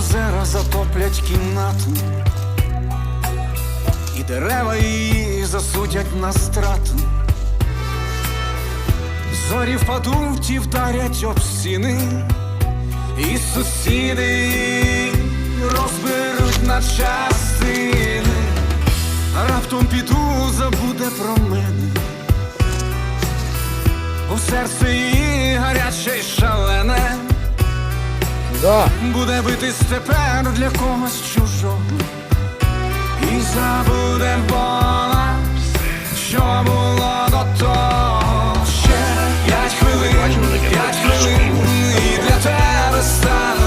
затоплять кімнату, і дерева її засудять на страту. Зорі впадуть і вдарять об стіни, і сусіди розберуть на частини. Раптом піду, забуде про мене. У серце її гаряче. Да. Буде битись тепер для когось чужого. І забуде вона, що було до того. Ще п'ять хвилин, п'ять хвилин І для тебе стану